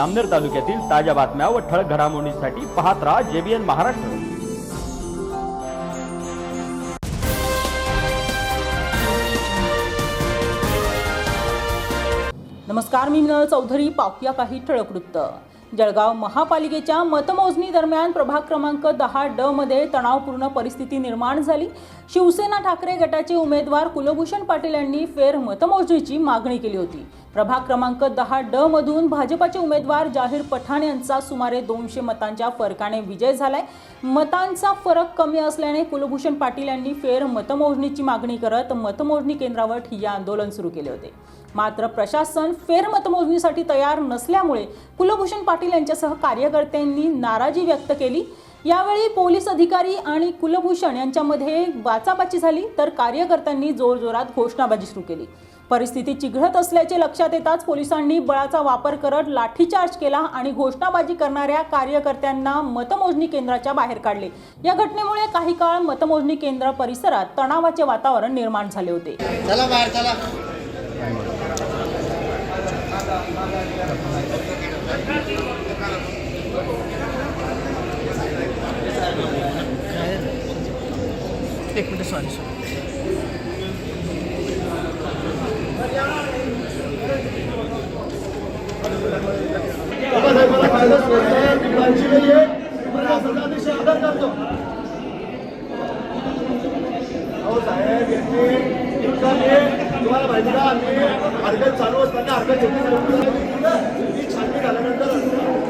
अमनेर तालुक्यातील ताज्या बातम्या व ठळक घडामोडींसाठी पाहत राहा जेबीएन महाराष्ट्र. नमस्कार मी मिनल चौधरी. पाहूया काही ठळक वृत्त. जळगाव महापालिकेच्या मतमोजणी दरम्यान प्रभाग क्रमांक दहा ड मध्ये तणावपूर्ण परिस्थिती निर्माण झाली. शिवसेना ठाकरे गटाचे उमेदवार कुलभूषण पाटील यांनी फेर मतमोजणीची मागणी केली होती. प्रभाग क्रमांक दहा ड मधून भाजपाचे उमेदवार जाहीर पठाण यांचा सुमारे दोनशे मतांच्या फरकाने विजय झालाय. मतांचा फरक कमी असल्याने कुलभूषण पाटील यांनी फेर मतमोजणीची मागणी करत मतमोजणी केंद्रावर ठिय्या आंदोलन सुरू केले होते. मात्र प्रशासन फेर मतमोजणीसाठी तयार नसल्यामुळे कुलभूषण पाटील यांच्यासह कार्यकर्त्यांनी नाराजी व्यक्त केली. यावेळी पोलीस अधिकारी आणि कुलभूषण यांच्यामध्ये वाचाबाची झाली तर कार्यकर्त्यांनी जोरजोरात घोषणाबाजी सुरू केली. परिस्थिती चिघळत असल्याचे लक्षात येताच पोलिसांनी बळाचा वापर करत लाठीचार्ज केला आणि घोषणाबाजी करणाऱ्या कार्यकर्त्यांना मतमोजणी केंद्राच्या बाहेर काढले. या घटनेमुळे काही काळ मतमोजणी केंद्र परिसरात तणावाचे वातावरण निर्माण झाले होते. चला बाहेर चला. एक मिनिट सॉरी सॉरी बाबासाहेबांना तुम्हाला असं अतिशय आदर करतो. अहो साहेब, यांनी तुम्हाला माहिती का आम्ही हरकत चालू असताना हरकत घेतली नव्हती. छाननी झाल्यानंतर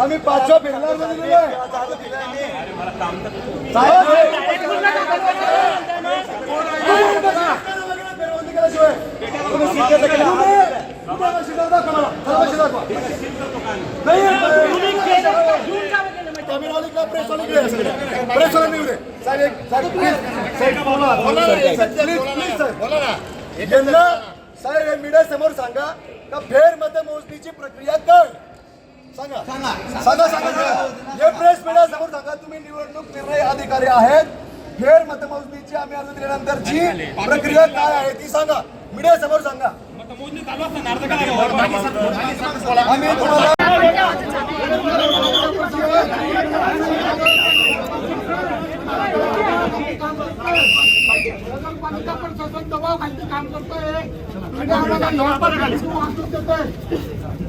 आम्ही पाचव्या फिरणार मध्ये साहेब, फेरबंदी नाही, साहेब, प्लीज. सांगा का फेर मतमोजणीची प्रक्रिया काय सांगा. सांगा सांगा सांगा. हे प्रेस मीडिया समोर सांगा. तुम्ही निवडणूक निर्णय अधिकारी आहेत. फेर मतमोजणीची आम्ही अर्ज दिल्यानंतरची प्रक्रिया काय आहे ती सांगा. मीडिया समोर सांगा. आम्ही तुम्हाला नगरपालिका प्रशासन दबाव खाली काम करतोय. आणि आम्हाला नोकर खाली वाहतूक देतोय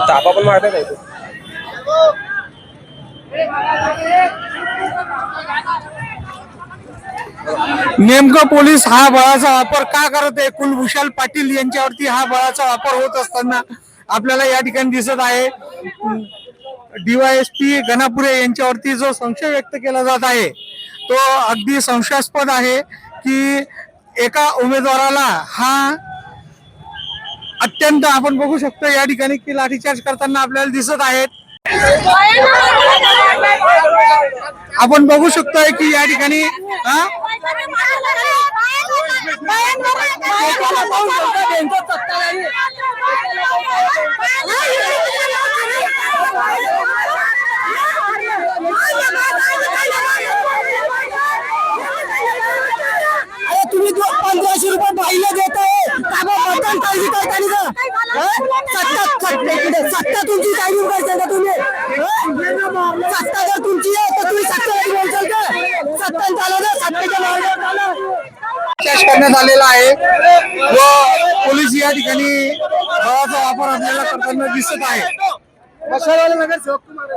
तापा पण मारतात आहे. नेमकं पोलीस हा बळाचा वापर का करत आहे? कुलभूषण पाटील यांच्यावरती हा बळाचा वापर होत असताना आपल्याला या ठिकाणी दिसत आहे. डीवायएसपी गणापुरे यांच्यावरती जो संशय व्यक्त केला जात आहे तो अगदी संशयास्पद आहे की एका उमेदवाराला हा अत्यंत आपण बघू शकतो या ठिकाणी की लाठीचार्ज करताना आपल्याला दिसत आहेत. आपण बघू शकतोय की या ठिकाणी हा? अरे तुम्ही जो पंधराशे रुपये बाईला देताय का बा मतदान काळजी करता नाही का हं? सत्ता सत्ता सत्ता तुमची काळजी करता का तुम्ही सत्ता जर तुमची आहे तर तुम्ही सत्ता बोलताल का सत्ता चालव सत्तेच्या मार्गावर करण्यात आलेला आहे व पोलीस या ठिकाणी बळाचा वापर आपल्याला करताना दिसत आहे मशालवाले नगर सेवक पोलीस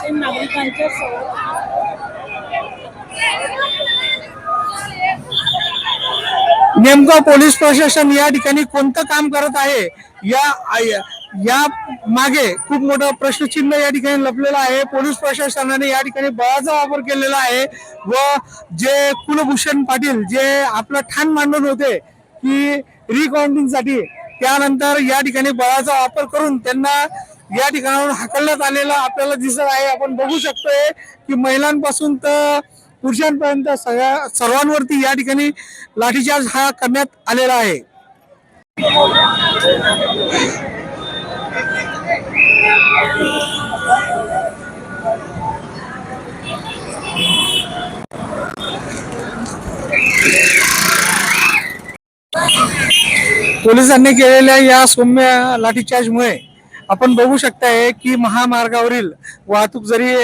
प्रशासन नागरिकांच्या नेमकं पोलीस प्रशासन या ठिकाणी कोणतं काम करत आहे? या या मागे खूप मोठं प्रश्नचिन्ह या ठिकाणी लपलेलं आहे. पोलीस प्रशासनाने या ठिकाणी बळाचा वापर केलेला आहे व जे कुलभूषण पाटील जे आपलं ठाण मांडून होते की रिकाउंटिंगसाठी त्यानंतर या ठिकाणी बळाचा वापर करून त्यांना या ठिकाणाहून हाकलण्यात आलेलं आपल्याला दिसत आहे. आपण बघू शकतोय की महिलांपासून तर पुरुषांपर्यंत सगळ्या सर्वांवरती या ठिकाणी लाठीचार्ज हा करण्यात आलेला आहे. पोलिसांनी केलेल्या या सौम्य लाठीचार्जमुळे आपण बघू शकताय की महामार्गावरील वाहतूक जरी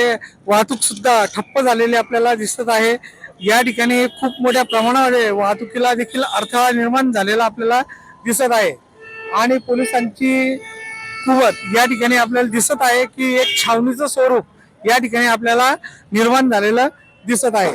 वाहतूक सुद्धा ठप्प झालेली आपल्याला दिसत आहे. या ठिकाणी खूप मोठ्या प्रमाणामध्ये वाहतुकीला देखील अडथळा निर्माण झालेला आपल्याला दिसत आहे. आणि पोलिसांची कुवत या ठिकाणी आपल्याला दिसत आहे की एक छावणीचं स्वरूप या ठिकाणी आपल्याला निर्माण झालेलं दिसत आहे.